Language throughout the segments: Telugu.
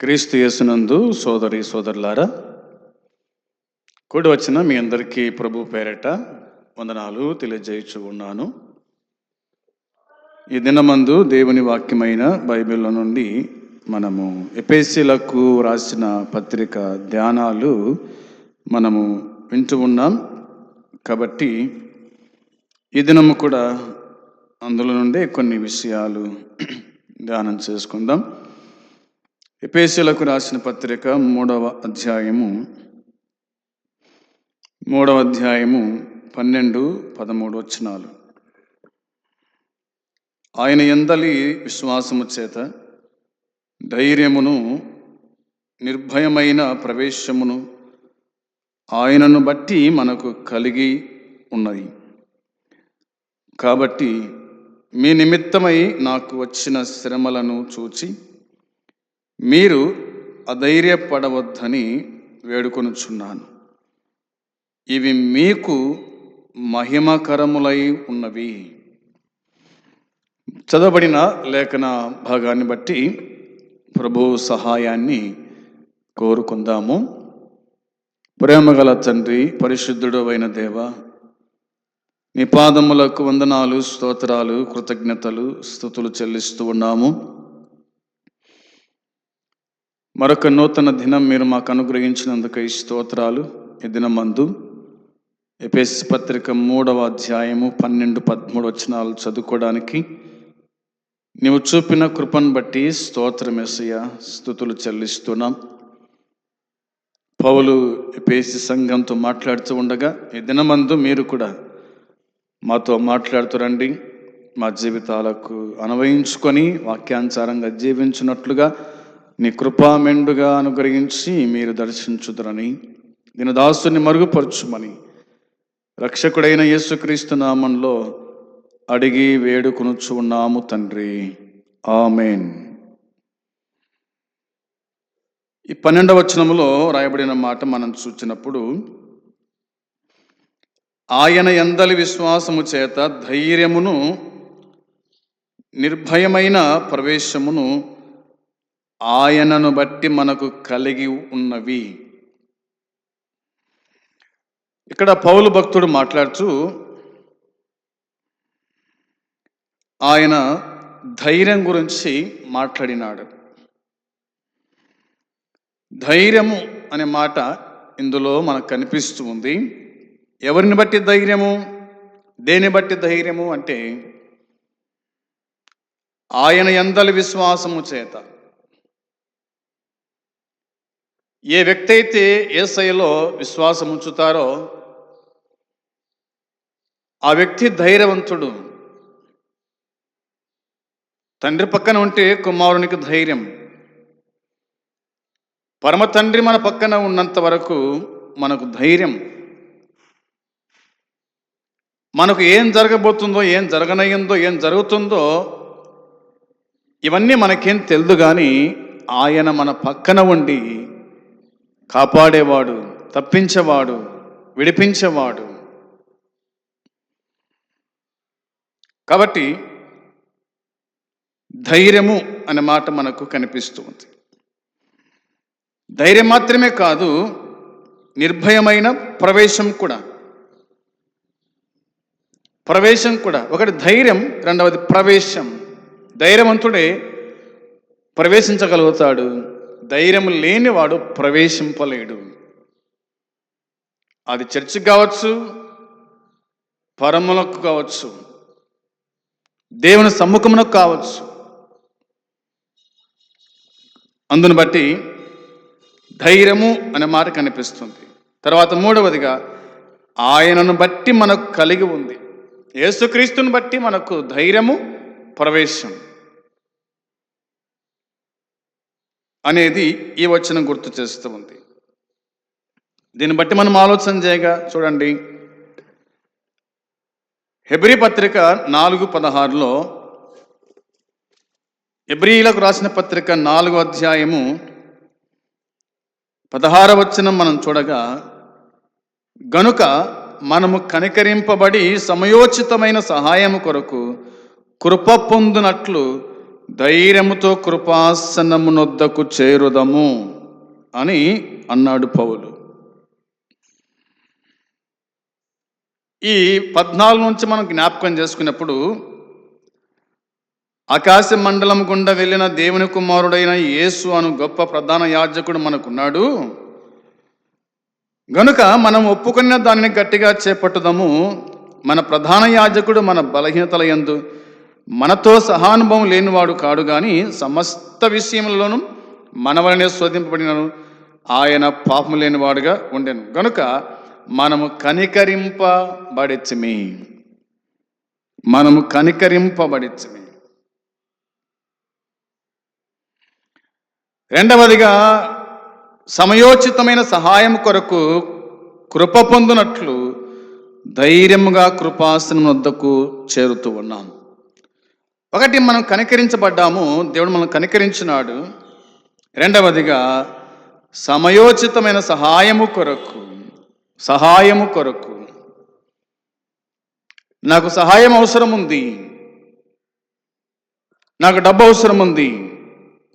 క్రీస్తు యేసునందు సోదరి సోదరులారా కూడి వచ్చిన మీ అందరికీ ప్రభు పేరట వందనాలు తెలియజేయచ్చు ఉన్నాను. ఈ దినమందు దేవుని వాక్యమైన బైబిల్లో నుండి మనము ఎపేసీలకు రాసిన పత్రిక ధ్యానాలు మనము వింటూ ఉన్నాం. కాబట్టి ఈ దినము కూడా అందులో నుండే కొన్ని విషయాలు ధ్యానం చేసుకుందాం. ఎపేసులకు రాసిన పత్రిక మూడవ అధ్యాయము. మూడవ అధ్యాయము పన్నెండు పదమూడు వచనాలు. ఆయన ఎందలి విశ్వాసము చేత ధైర్యమును నిర్భయమైన ప్రవేశమును ఆయనను బట్టి మనకు కలిగి ఉన్నది. కాబట్టి మీ నిమిత్తమై నాకు వచ్చిన శ్రమలను చూచి మీరు అధైర్యపడవద్దని వేడుకొనుచున్నాను. ఇవి మీకు మహిమకరములై ఉన్నవి. చదవబడిన లేఖన భాగాన్ని బట్టి ప్రభు సహాయాన్ని కోరుకుందాము. ప్రేమగల తండ్రి పరిశుద్ధుడు అయిన దేవ నీ పాదములకు వందనాలు స్తోత్రాలు కృతజ్ఞతలు స్థుతులు చెల్లిస్తూ ఉన్నాము. మరొక నూతన దినం మీరు మాకు అనుగ్రహించినందుకు ఈ స్తోత్రాలు. ఈ దినమందు ఎపిఎస్ పత్రిక మూడవ అధ్యాయము పన్నెండు పదమూడు వచనాలు చదువుకోవడానికి నీవు చూపిన కృపను బట్టి స్తోత్రమేసయ్య స్థుతులు చెల్లిస్తున్నాం. పౌలు ఎపిఎస్సి సంఘంతో మాట్లాడుతూ ఉండగా ఈ దినమందు మీరు కూడా మాతో మాట్లాడుతురండి మా జీవితాలకు అనువయించుకొని వాక్యానుసారంగా జీవించినట్లుగా నీ కృపా మెండుగా అనుగ్రహించి మీరు దర్శించుదరని దీని దాసుని మరుగుపరచుమని రక్షకుడైన యేసుక్రీస్తు నామంలో అడిగి వేడుకొనుచు ఉన్నాము తండ్రి. ఆమెన్. ఈ పన్నెండవ వచనములో రాయబడిన మాట మనం చూచినప్పుడు ఆయన ఎందలి విశ్వాసము చేత ధైర్యమును నిర్భయమైన ప్రవేశమును ఆయనను బట్టి మనకు కలిగి ఉన్నవి. ఇక్కడ పౌలు భక్తుడు మాట్లాడుతూ ఆయన ధైర్యం గురించి మాట్లాడినాడు. ధైర్యము అనే మాట ఇందులో మనకు కనిపిస్తూ ఉంది. ఎవరిని బట్టి ధైర్యము? దేని బట్టి ధైర్యము అంటే ఆయన ఎందలి విశ్వాసము చేత. ఏ వ్యక్తి అయితే ఏసైలో విశ్వాసం ఉంచుతారో ఆ వ్యక్తి ధైర్యవంతుడు. తండ్రి పక్కన ఉంటే కుమారునికి ధైర్యం. పరమ తండ్రి మన పక్కన ఉన్నంత వరకు మనకు ధైర్యం. మనకు ఏం జరగబోతుందో ఏం జరగనయ్యిందో ఏం జరుగుతుందో ఇవన్నీ మనకేం తెలియదు కానీ ఆయన మన పక్కన ఉండి కాపాడేవాడు తప్పించేవాడు విడిపించేవాడు. కాబట్టి ధైర్యము అనే మాట మనకు కనిపిస్తూ ఉంది. ధైర్యం మాత్రమే కాదు నిర్భయమైన ప్రవేశం కూడా. ప్రవేశం కూడా. ఒకటి ధైర్యం రెండవది ప్రవేశం. ధైర్యవంతుడే ప్రవేశించగలుగుతాడు. ధైర్యం లేనివాడు ప్రవేశింపలేడు. అది చర్చికి కావచ్చు పరములకు కావచ్చు దేవుని సమ్ముఖమునకు కావచ్చు. అందును బట్టి ధైర్యము అనే మాట కనిపిస్తుంది. తర్వాత మూడవదిగా ఆయనను బట్టి మనకు కలిగి ఉంది. యేసుక్రీస్తుని బట్టి మనకు ధైర్యము ప్రవేశం. అనేది ఈ వచనం గుర్తు చేస్తూ ఉంది. దీన్ని బట్టి మనం ఆలోచన చేయగా చూడండి. హెబ్రి పత్రిక నాలుగు పదహారులో ఎబ్రిలకు రాసిన పత్రిక నాలుగు అధ్యాయము పదహార వచనం మనం చూడగా గనుక మనము కనికరింపబడి సమయోచితమైన సహాయము కొరకు కృప పొందునట్లు ధైర్యముతో కృపాసనమునొద్దకు చేరుదము అని అన్నాడు పౌలు. ఈ పద్నాలుగు నుంచి మనం జ్ఞాపకం చేసుకున్నప్పుడు ఆకాశ మండలం గుండా వెళ్ళిన దేవుని కుమారుడైన యేసు అను గొప్ప ప్రధాన యాజకుడు మనకున్నాడు. గనుక మనం ఒప్పుకున్న దానిని గట్టిగా చేపట్టుదాము మన ప్రధాన యాజకుడు మన బలహీనతల ఎందు మనతో సహానుభవం లేనివాడు కాడు కానీ సమస్త విషయంలోనూ మనవలనే శోధింపబడినను. ఆయన పాపము లేనివాడుగా ఉండెను. గనుక మనము కనికరింపబడిచ్చిమి. మనము కనికరింపబడిచ్చిమి. రెండవదిగా సమయోచితమైన సహాయం కొరకు కృప పొందినట్లు ధైర్యముగా కృపాసనం వద్దకు చేరుతూ ఉన్నాను ఒకటి మనం కనికరించబడ్డాము దేవుడు మనం కనికరించినాడు. రెండవదిగా సమయోచితమైన సహాయము కొరకు సహాయము కొరకు. నాకు సహాయం అవసరం ఉంది నాకు డబ్బు అవసరం ఉంది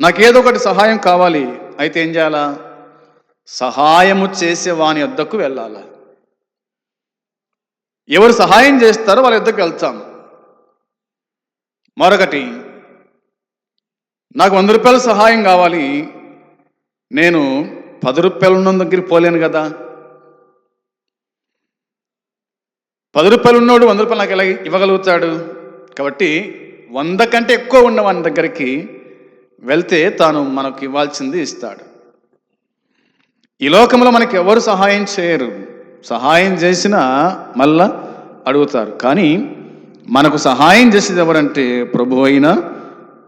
నాకు ఏదో ఒకటి సహాయం కావాలి. అయితే ఏం చేయాలా? సహాయము చేసే వాని వద్దకు వెళ్ళాలా? ఎవరు సహాయం చేస్తారో వాళ్ళ వద్దకు వెళ్తాం. మరొకటి నాకు వంద రూపాయల సహాయం కావాలి. నేను పది రూపాయలు ఉన్న దగ్గరికి పోలేను కదా. పది రూపాయలు ఉన్నోడు వంద రూపాయలు నాకు ఎలా ఇవ్వగలుగుతాడు? కాబట్టి వంద కంటే ఎక్కువ ఉన్న వాని దగ్గరికి వెళ్తే తాను మనకు ఇవ్వాల్సింది ఇస్తాడు. ఈ లోకంలో మనకి ఎవరు సహాయం చేయరు? సహాయం చేసినా మళ్ళా అడుగుతారు. కానీ మనకు సహాయం చేసేది ఎవరంటే ప్రభు అయిన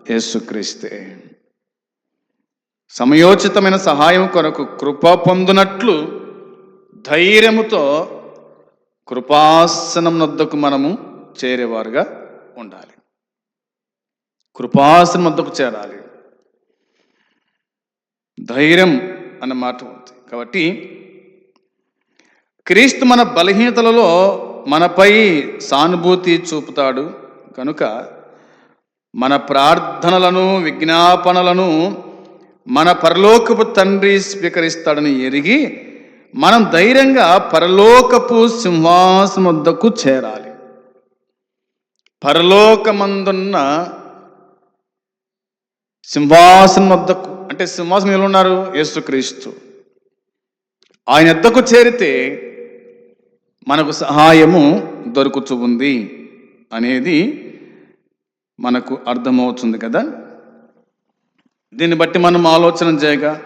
యేసుక్రీస్తే. సమయోచితమైన సహాయం కొరకు కృప పొందినట్లు ధైర్యముతో కృపాసనం వద్దకు మనము చేరేవారుగా ఉండాలి. కృపాసనం వద్దకు చేరాలి. ధైర్యం అన్న మాట ఉంది. కాబట్టి క్రీస్తు మన బలహీనతలలో మనపై సానుభూతి చూపుతాడు. కనుక మన ప్రార్థనలను విజ్ఞాపనలను మన పరలోకపు తండ్రి స్వీకరిస్తాడని ఎరిగి మనం ధైర్యంగా పరలోకపు సింహాసం వద్దకు చేరాలి. పరలోకమందున్న సింహాసనం వద్దకు అంటే సింహాసనం ఎలా ఉన్నారు యేసుక్రీస్తు. ఆయన ఎద్దకు చేరితే మనకు సహాయము దొరుకుతూ ఉంది అనేది మనకు అర్థమవుతుంది కదా? దీన్ని బట్టి మనం ఆలోచన చేయగా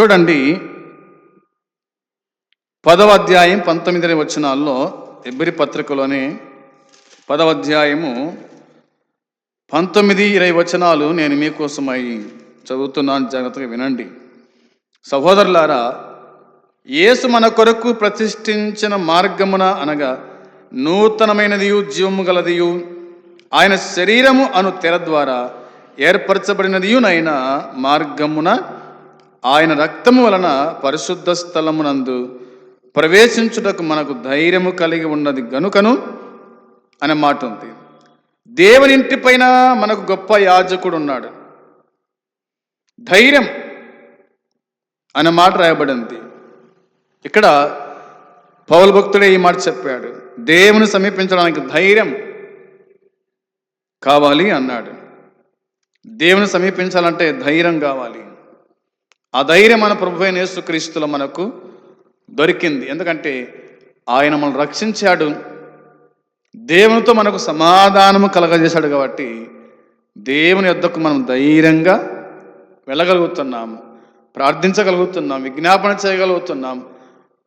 చూడండి పదవ అధ్యాయం పంతొమ్మిది వచనాల్లో ఎబ్బరి పత్రికలోనే పదవ అధ్యాయము పంతొమ్మిది ఇరవై వచనాలు నేను మీకోసమై చదువుతున్నాను జాగ్రత్తగా వినండి. సహోదరులారా యేసు మన కొరకు ప్రతిష్ఠించిన మార్గమున అనగా నూతనమైనదియు జీవము గలదియు ఆయన శరీరము అను తెర ద్వారా ఏర్పరచబడినదియునైన మార్గమున ఆయన రక్తము వలన పరిశుద్ధ స్థలమునందు ప్రవేశించుటకు మనకు ధైర్యము కలిగి ఉన్నది గనుకను అనే మాట ఉంది. దేవుని ఇంటి పైన మనకు గొప్ప యాజకుడు ఉన్నాడు. ధైర్యం అనే మాట రాయబడింది. ఇక్కడ పౌలు భక్తుడే ఈ మాట చెప్పాడు. దేవుని సమీపించడానికి ధైర్యం కావాలి అన్నాడు. దేవుని సమీపించాలంటే ధైర్యం కావాలి. ఆ ధైర్యం మన ప్రభు అయిన యేసుక్రీస్తులో మనకు దొరికింది. ఎందుకంటే ఆయన మనల్ని రక్షించాడు. దేవునితో మనకు సమాధానము కలగజేశాడు కాబట్టి దేవుని యొద్దకు మనం ధైర్యంగా వెళ్ళగలుగుతున్నాం ప్రార్థించగలుగుతున్నాం. విజ్ఞాపన చేయగలుగుతున్నాం.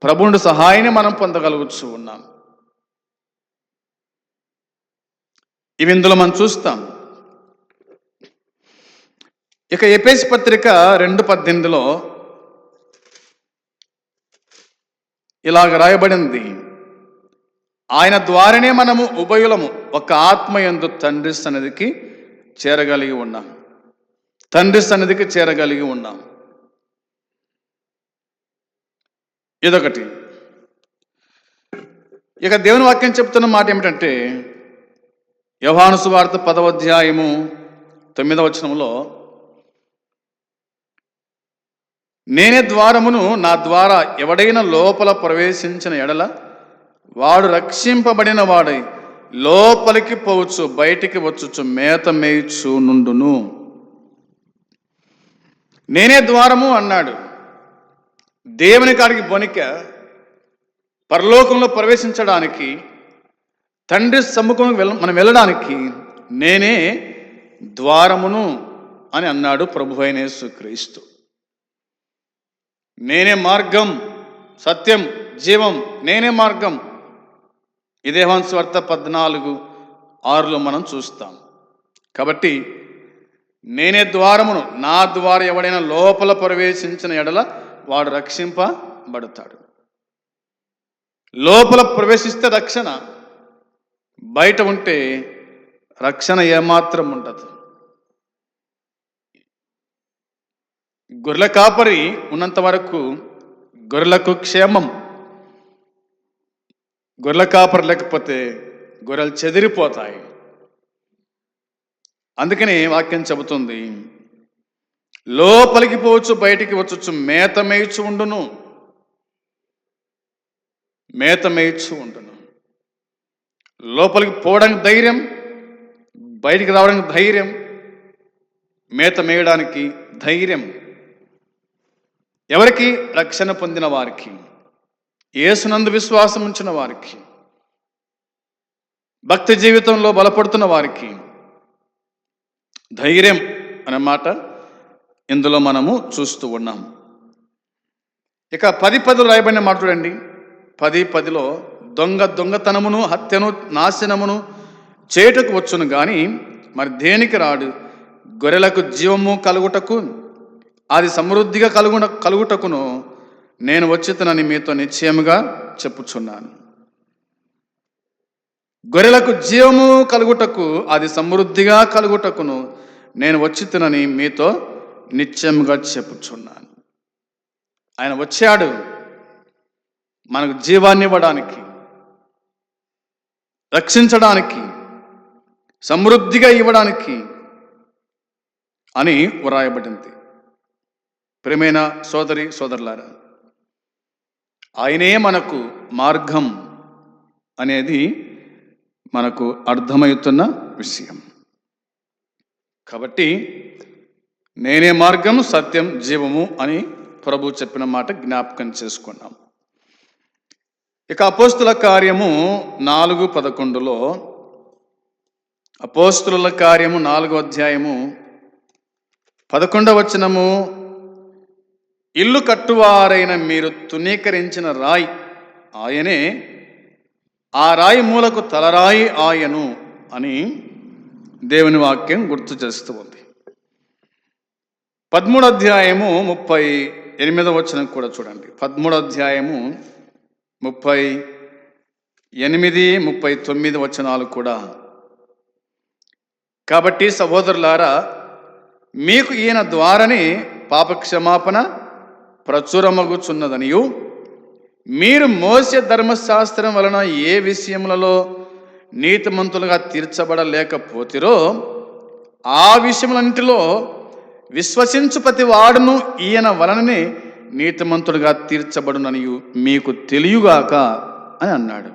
ప్రభువుని సహాయాన్ని మనం పొందగలుగుతూ ఉన్నాం. ఇవి ఇందులో మనం చూస్తాం. ఇక ఎపేసి పత్రిక రెండు పద్దెనిమిదిలో ఇలాగ రాయబడింది. ఆయన ద్వారానే మనము ఉభయులము ఒక ఆత్మ ఎందు తండ్రి సన్నిధికి చేరగలిగి ఉన్నాం. తండ్రి సన్నిధికి చేరగలిగి ఉన్నాం. ఇదొకటి. ఇక దేవుని వాక్యం చెప్తున్న మాట ఏమిటంటే యోహాను వార్త పదవ అధ్యాయము తొమ్మిదవ వచనంలో నేనే ద్వారమును నా ద్వారా ఎవడైనా లోపల ప్రవేశించిన ఎడల వాడు రక్షింపబడిన వాడై లోపలికి పోవచ్చు బయటికి వచ్చుచు మేత మేయచ్చు నుండును. నేనే ద్వారము అన్నాడు. దేవుని కాడికి బొనిక పరలోకంలో ప్రవేశించడానికి తండ్రి సమ్ముఖం వెళ్ళ మనం వెళ్ళడానికి నేనే ద్వారమును అని అన్నాడు ప్రభు అయిన యేసుక్రీస్తు. నేనే మార్గం సత్యం జీవం నేనే మార్గం. ఇదే వార్త పద్నాలుగు ఆరులో మనం చూస్తాం. కాబట్టి నేనే ద్వారమును నా ద్వారా ఎవడైనా లోపల ప్రవేశించిన ఎడల వాడు రక్షింపబడతాడు. లోపల ప్రవేశిస్తే రక్షణ బయట ఉంటే రక్షణ ఏమాత్రం ఉండదు. గొర్రెల కాపరి ఉన్నంత వరకు గొర్రెలకు క్షేమం. గొర్రెల కాపరి లేకపోతే గొర్రెలు చెదిరిపోతాయి. అందుకని వాక్యం చెబుతుంది లోపలికి పోవచ్చు బయటికి వచ్చొచ్చు మేత మేయచ్చు ఉండును. మేత మేయచ్చు ఉండును. లోపలికి పోవడానికి ధైర్యం బయటికి రావడానికి ధైర్యం మేత మేయడానికి ధైర్యం. ఎవరికి? రక్షణ పొందిన వారికి. ఏసునందు విశ్వాసం ఉంచిన వారికి. భక్తి జీవితంలో బలపడుతున్న వారికి. ధైర్యం అన్నమాట ఇందులో మనము చూస్తూ ఉన్నాం. ఇక పది పదిలో రాయబడిన మాట చూడండి. పది పదిలో దొంగ దొంగతనమును హత్యను నాశనమును చేటుకు వచ్చును కానీ మరి దేనికి రాడు? గొర్రెలకు జీవము కలుగుటకు అది సమృద్ధిగా కలుగు కలుగుటకును నేను వచ్చితనని మీతో నిశ్చయముగా చెప్పుచున్నాను. గొర్రెలకు జీవము కలుగుటకు అది సమృద్ధిగా కలుగుటకును నేను వచ్చితనని మీతో నిత్యంగా చెప్పుచున్నాను. ఆయన వచ్చాడు మనకు జీవాన్ని ఇవ్వడానికి రక్షించడానికి సమృద్ధిగా ఇవ్వడానికి అని వ్రాయబడింది. ప్రేమైన సోదరి సోదరులారా ఆయనే మనకు మార్గం అనేది మనకు అర్థమవుతున్న విషయం. కాబట్టి నేనే మార్గం సత్యం జీవము అని ప్రభు చెప్పిన మాట జ్ఞాపకం చేసుకున్నాం. ఇక అపోస్తుల కార్యము నాలుగు పదకొండులో అపోస్తుల కార్యము నాలుగో అధ్యాయము పదకొండవ వచనము ఇల్లు కట్టువారైన మీరు తునీకరించిన రాయి ఆయనే ఆ రాయి మూలకు తలరాయి ఆయను అని దేవుని వాక్యం గుర్తు చేస్తూ ఉంది. పదమూడు అధ్యాయము ముప్పై ఎనిమిదవ వచనం కూడా చూడండి. పదమూడు అధ్యాయము ముప్పై ఎనిమిది ముప్పై తొమ్మిది వచనాలు కూడా. కాబట్టి సహోదరులారా మీకు ఈయన ద్వారని పాపక్షమాపణ ప్రచురమగుచున్నదనియు మీరు మోసే ధర్మశాస్త్రం వలన ఏ విషయములలో నీతిమంతులుగా తీర్చబడలేకపోతిరో ఆ విషయములన్నింటిలో విశ్వసించు ప్రతి వాడును ఈయన వలననే నీతిమంతుడుగా తీర్చబడుననియు మీకు తెలియగాక అని అన్నాడు.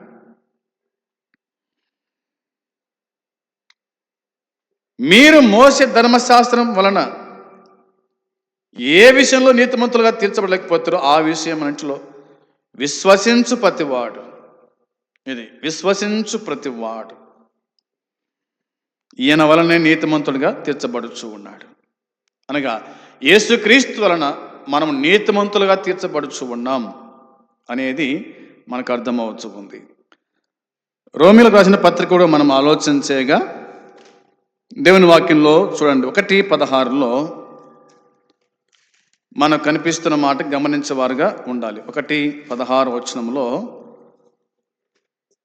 మీరు మోసే ధర్మశాస్త్రం వలన ఏ విషయంలో నీతిమంతులుగా తీర్చబడలేకపోతారో ఆ విషయం అన్నింటిలో విశ్వసించు ప్రతివాడు ఇది విశ్వసించు ప్రతివాడు ఈయన వలనే నీతిమంతుడిగా తీర్చబడుచు ఉన్నాడు. అనగా యేసుక్రీస్తు వలన మనం నీతిమంతులుగా తీర్చబడుచు ఉన్నాం అనేది మనకు అర్థమవచ్చు ఉంది. రోమిలకు రాసిన పత్రిక కూడా మనం ఆలోచించేగా దేవుని వాక్యంలో చూడండి ఒకటి పదహారులో మనకు కనిపిస్తున్న మాట గమనించేవారుగా ఉండాలి. ఒకటి పదహారు వచనంలో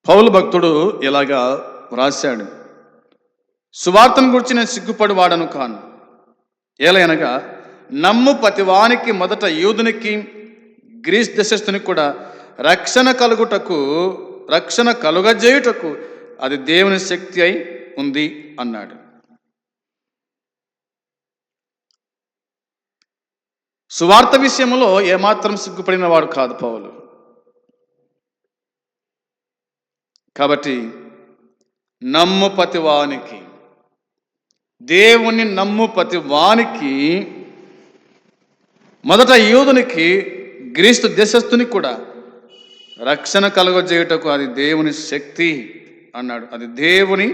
పౌలు భక్తుడు ఇలాగా వ్రాశాడు సువార్తను గురించి నేను సిగ్గుపడి వాడను కాను ఏలయనగా నమ్ము ప్రతివానికి మొదట యూదునికి గ్రీస్ దేశస్థునికి కూడా రక్షణ కలుగుటకు రక్షణ కలుగజేయుటకు అది దేవుని శక్తి అయి ఉంది అన్నాడు. సువార్త విషయంలో ఏమాత్రం సిగ్గుపడిన వాడు కాదు పౌలు. కాబట్టి నమ్ము పతివానికి వానికి దేవుని నమ్ము ప్రతి వానికి మొదట యూదునికి గ్రీస్తు దేశస్థునికి కూడా రక్షణ కలుగజేయుటకు అది దేవుని శక్తి అన్నాడు. అది దేవుని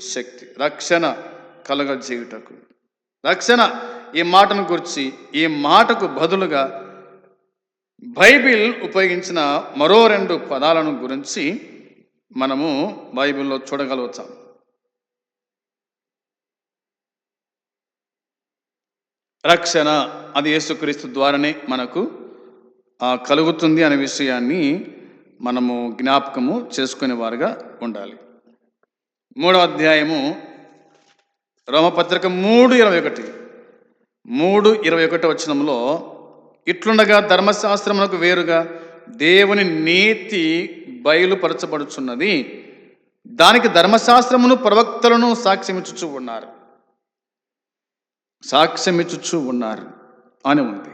శక్తి రక్షణ కలుగజేయుటకు. రక్షణ ఈ మాటను గురించి ఈ మాటకు బదులుగా బైబిల్ ఉపయోగించిన మరో రెండు పదాలను గురించి మనము బైబిల్లో చూడగలుగుతాం. రక్షణ అది యేసుక్రీస్తు ద్వారానే మనకు కలుగుతుంది అనే విషయాన్ని మనము జ్ఞాపకము చేసుకునే వారుగా ఉండాలి. మూడవ అధ్యాయము రోమపత్రిక మూడు ఇరవై ఒకటి. మూడు ఇరవై ఒకటి వచనంలో ఇట్లుండగా ధర్మశాస్త్రమునకు వేరుగా దేవుని నీతి బయలుపరచబడుచున్నది. దానికి ధర్మశాస్త్రమును ప్రవక్తలను సాక్ష్యమిచ్చుచూ ఉన్నారు. సాక్ష్యమిచ్చుచూ ఉన్నారు అని ఉంది.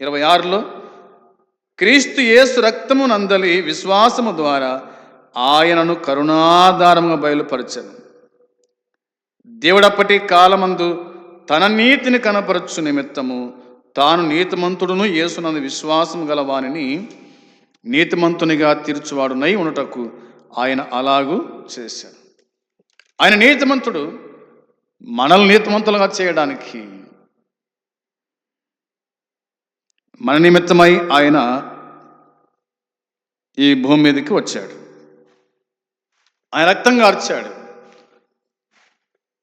ఇరవై ఆరులో క్రీస్తు యేసు రక్తము నందలి విశ్వాసము ద్వారా ఆయనను కరుణాధారముగా బయలుపరచను. దేవుడప్పటి కాలమందు తన నీతిని కనపరచు నిమిత్తము తాను నీతిమంతుడును యేసునందు విశ్వాసం గలవానిని నీతిమంతునిగా తీర్చువాడునై ఉండటకు ఆయన అలాగూ చేశాడు. ఆయన నీతిమంతుడు మనల్ని నీతిమంతులుగా చేయడానికి మన నిమిత్తమై ఆయన ఈ భూమి మీదకి వచ్చాడు. ఆయన రక్తం గార్చాడు.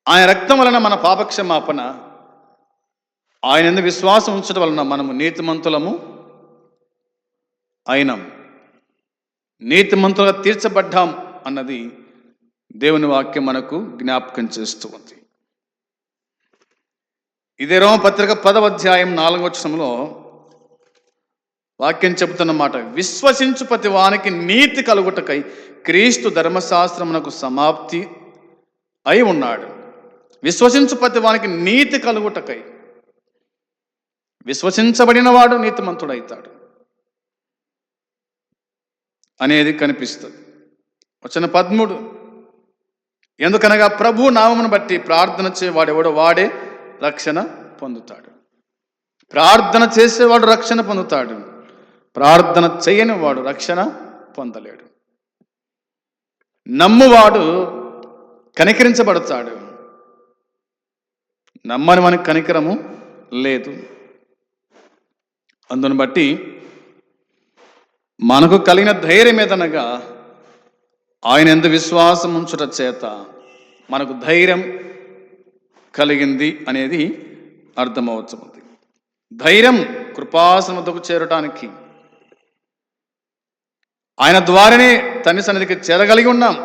ఆయన రక్తం వలన మన పాపక్షమాపణ ఆయన ఎందు విశ్వాసం ఉంచడం వలన మనము నీతిమంతులము అయినాం. నీతిమంతులుగా తీర్చబడ్డాం అన్నది దేవుని వాక్యం మనకు జ్ఞాపకం చేస్తూ ఉంది. ఇదే రోమపత్రిక పదవ అధ్యాయం నాలుగవ వచనంలో వాక్యం చెబుతున్నమాట విశ్వసించు ప్రతి వానికి నీతి కలుగుటకై క్రీస్తు ధర్మశాస్త్రమునకు సమాప్తి అయి ఉన్నాడు. విశ్వసించు ప్రతి వానికి నీతి కలుగుటకై విశ్వసించబడిన వాడు నీతిమంతుడైతాడు అనేది కనిపిస్తుంది. వచ్చిన పద్ముడు ఎందుకనగా ప్రభు నామమును బట్టి ప్రార్థన చేయవాడెవడో వాడే రక్షణ పొందుతాడు. ప్రార్థన చేసేవాడు రక్షణ పొందుతాడు. ప్రార్థన చేయని వాడు రక్షణ పొందలేడు. నమ్మువాడు కనికరించబడతాడు. నమ్మని మనకి కనికరము లేదు. అందును బట్టి మనకు కలిగిన ధైర్యం ఏదనగా ఆయన ఎందు విశ్వాసం ఉంచుట చేత మనకు ధైర్యం కలిగింది అనేది అర్థమవచ్చుంది ధైర్యం కృపాసనతకు చేరటానికి ఆయన ద్వారానే తని సన్నిధికి చేరగలిగి ఉన్నాం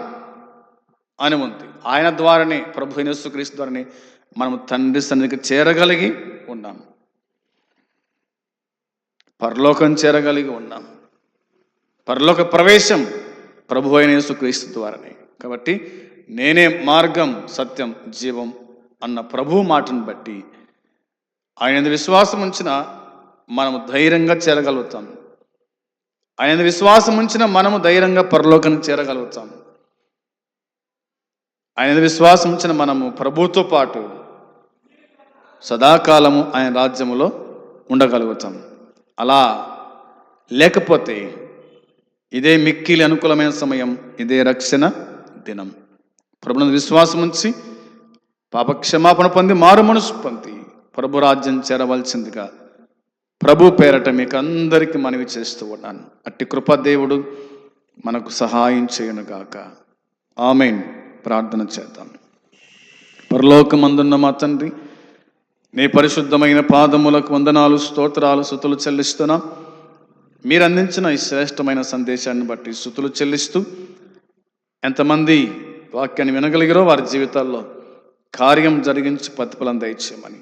అని ఉంది. ఆయన ద్వారానే ప్రభు యేసుక్రీస్తు ద్వారానే మనము తండ్రి సన్నిధికి చేరగలిగి ఉన్నాం. పరలోకం చేరగలిగి ఉన్నాం. పరలోక ప్రవేశం ప్రభు అయిన యేసుక్రీస్తు ద్వారానే. కాబట్టి నేనే మార్గం సత్యం జీవం అన్న ప్రభు మాటను బట్టి ఆయన విశ్వాసం ఉంచిన మనము ధైర్యంగా చేరగలుగుతాం. ఆయన విశ్వాసం ఉంచిన మనము ధైర్యంగా పరలోకానికి చేరగలుగుతాం. ఆయన విశ్వాసం ఉంచిన మనము ప్రభుతో పాటు సదాకాలము ఆయన రాజ్యములో ఉండగలుగుతాం. అలా లేకపోతే ఇదే మిక్కిలి అనుకూలమైన సమయం ఇదే రక్షణ దినం. ప్రభుత్వ విశ్వాసం ఉంచి పాపక్షమాపణ పొంది మారు మనసు పొంది ప్రభు రాజ్యం చేరవలసిందిగా ప్రభు పేరట మీకు అందరికీ మనవి చేస్తూ ఉన్నాను. అట్టి కృపదేవుడు మనకు సహాయం చేయనుగాక ఆమెన్. ప్రార్థన చేద్దాం. పరలోకమందున్న మా తండ్రి నీ పరిశుద్ధమైన పాదములకు వందనాలు స్తోత్రాలు శుతులు చెల్లిస్తున్నా. మీరు అందించిన ఈ శ్రేష్టమైన సందేశాన్ని బట్టి శుతులు చెల్లిస్తూ ఎంతమంది వాక్యాన్ని వినగలిగారో వారి జీవితాల్లో కార్యం జరిగించి ప్రతిఫలం దయచేయమని.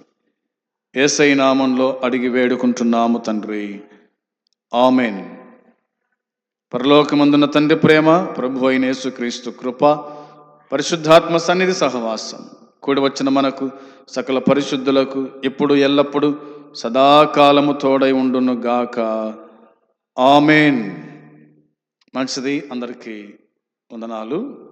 ఏసై నామంలో అడిగి వేడుకుంటున్నాము తండ్రి. ఆమెన్. పరలోకమందున్న తండ్రి ప్రేమ ప్రభు అయిన యేసుక్రీస్తు కృప పరిశుద్ధాత్మ సన్నిధి సహవాసం కూడి వచ్చిన మనకు సకల పరిశుద్ధులకు ఇప్పుడు ఎల్లప్పుడూ సదాకాలము తోడై ఉండును గాక. ఆమెన్. మంచిది అందరికీ వందనాలు.